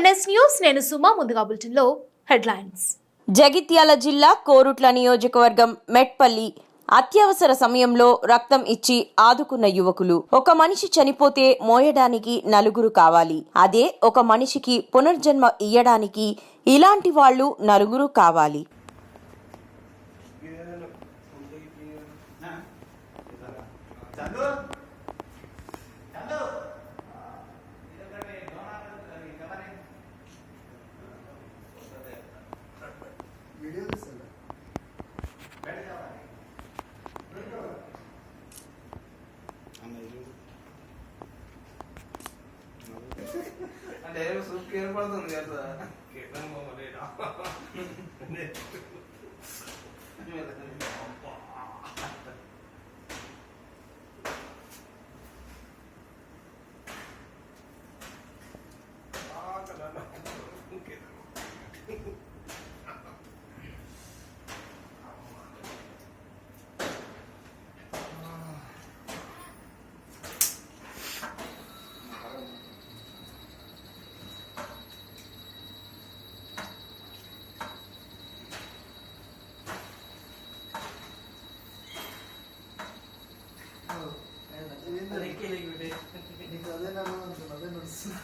NS news నేను సుమా ముందుగా బులెటిన్లో హెడ్లైన్స్. జగిత్యాల జిల్లా కోరుట్ల నియోజకవర్గం మెట్పల్లి అత్యవసర సమయంలో రక్తం ఇచ్చి ఆదుకున్న యువకులు. ఒక మనిషి చనిపోతే మోయడానికి నలుగురు కావాలి. అదే ఒక మనిషికి పునర్జన్మ ఇయ్యడానికి ఇలాంటి వాళ్ళు నలుగురు కావాలి. అంటే సూప్ ఏర్పడుతుంది కదా నీకు అదే నడుస్తుంది అదే నడుస్తుంది